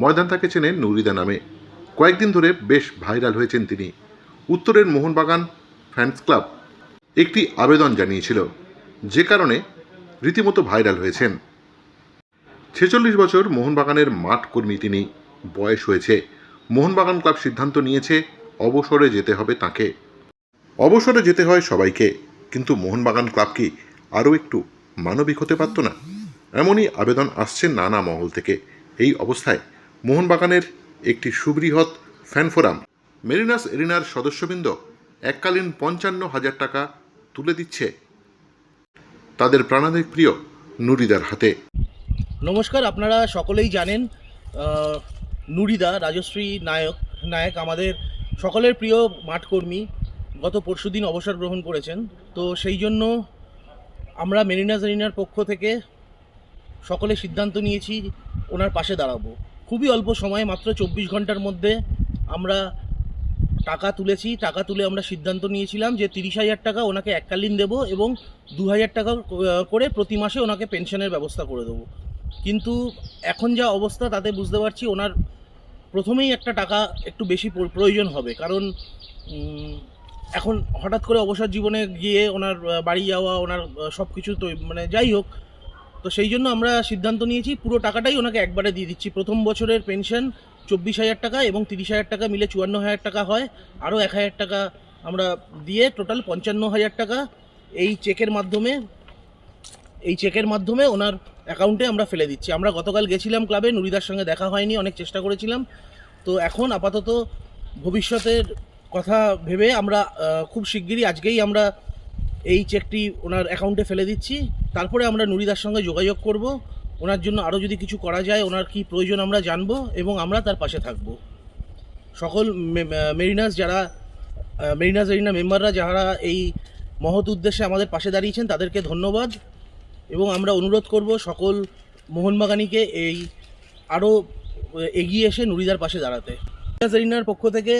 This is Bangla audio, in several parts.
ময়দান তাকে চেনেন নুরিদা নামে। কয়েকদিন ধরে বেশ ভাইরাল হয়েছেন তিনি। উত্তরের মোহনবাগান ফ্যান্স ক্লাব একটি আবেদন জানিয়েছিল, যে কারণে রীতিমতো ভাইরাল হয়েছেন। ছেচল্লিশ বছর মোহনবাগানের মাঠ কর্মী তিনি, বয়স হয়েছে। মোহনবাগান ক্লাব সিদ্ধান্ত নিয়েছে, অবসরে যেতে হবে তাকে। অবসরে যেতে হয় সবাইকে, কিন্তু মোহনবাগান ক্লাব কি আরও একটু মানবিক হতে পারত না? এমনই আবেদন আসছে নানা মহল থেকে। এই অবস্থায় মোহনবাগানের একটি সুবৃহৎ ফ্যান ফোরাম মেরিনাস এরিনার সদস্যবৃন্দ এককালীন পঞ্চান্ন হাজার টাকা তুলে দিচ্ছে। তাদের প্রাণাধিক প্রিয় নুরিদার হাতে। নমস্কার, আপনারা সকলেই জানেন নুরিদা রাজশ্রী নায়ক নায়ক আমাদের সকলের প্রিয় মাঠকর্মী। গত পরশুদিন অবসর গ্রহণ করেছেন। তো সেই জন্য আমরা মেরিনা জেরিনার পক্ষ থেকে সকলে সিদ্ধান্ত নিয়েছি, ওনার পাশে দাঁড়াবো। খুবই অল্প সময়ে মাত্র চব্বিশ ঘণ্টার মধ্যে আমরা টাকা তুলেছি। টাকা তুলে আমরা সিদ্ধান্ত নিয়েছিলাম যে তিরিশ হাজার টাকা ওনাকে এককালীন দেবো এবং দু হাজার টাকা করে প্রতি মাসে ওনাকে পেনশনের ব্যবস্থা করে দেবো। কিন্তু এখন যা অবস্থা তাতে বুঝতে পারছি ওনার প্রথমেই একটা টাকা একটু বেশি প্র- প্রয়োজন হবে। কারণ এখন হঠাৎ করে অবসর জীবনে গিয়ে ওনার বাড়ি যাওয়া, ওনার সব কিছু তো মানে যাই হোক তো সেই জন্য আমরা সিদ্ধান্ত নিয়েছি, পুরো টাকাটাই ওনাকে একবারে দিয়ে দিচ্ছি। প্রথম বছরের পেনশন চব্বিশ হাজার টাকা এবং তিরিশ হাজার টাকা মিলে চুয়ান্ন হাজার টাকা হয়। আরও এক হাজার টাকা আমরা দিয়ে টোটাল পঞ্চান্ন হাজার টাকা এই চেকের মাধ্যমে, এই চেকের মাধ্যমে ওনার অ্যাকাউন্টে আমরা ফেলে দিচ্ছি। আমরা গতকাল গেছিলাম ক্লাবে, নুরিদার সঙ্গে দেখা হয়নি, অনেক চেষ্টা করেছিলাম। তো এখন আপাতত ভবিষ্যতের কথা ভেবে আমরা খুব শিগগিরই আজকেই আমরা এই চেকটি ওনার অ্যাকাউন্টে ফেলে দিচ্ছি। তারপরে আমরা নুরিদার সঙ্গে যোগাযোগ করব। ওনার জন্য আরও যদি কিছু করা যায়, ওনার কি প্রয়োজন আমরা জানব এবং আমরা তার পাশে থাকব। সকল মেরিনাস যারা মেরিনাস এরিনা মেম্বাররা যারা এই মহৎ উদ্দেশ্যে আমাদের পাশে দাঁড়িয়েছেন, তাদেরকে ধন্যবাদ। এবং আমরা অনুরোধ করব সকল মোহনবাগানীকে এই আরও এগিয়ে এসে নুরিদার পাশে দাঁড়াতে। জেরিনার পক্ষ থেকে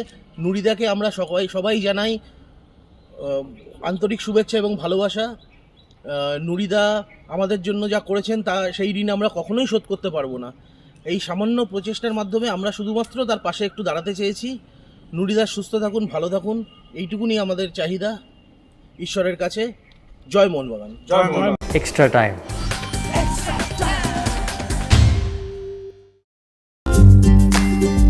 নুরিদাকে আমরা সবাই সবাই জানাই আন্তরিক শুভেচ্ছা এবং ভালোবাসা। নুরিদা আমাদের জন্য যা করেছেন তা সেই ঋণ আমরা কখনোই শোধ করতে পারব না। এই সামান্য প্রচেষ্টার মাধ্যমে আমরা শুধুমাত্র তার পাশে একটু দাঁড়াতে চেয়েছি। নুরিদা সুস্থ থাকুন ভালো থাকুন এইটুকুনি আমাদের চাহিদা। ঈশ্বরের কাছে জয় মোহনবাগান। জয় এক্সট্রা time.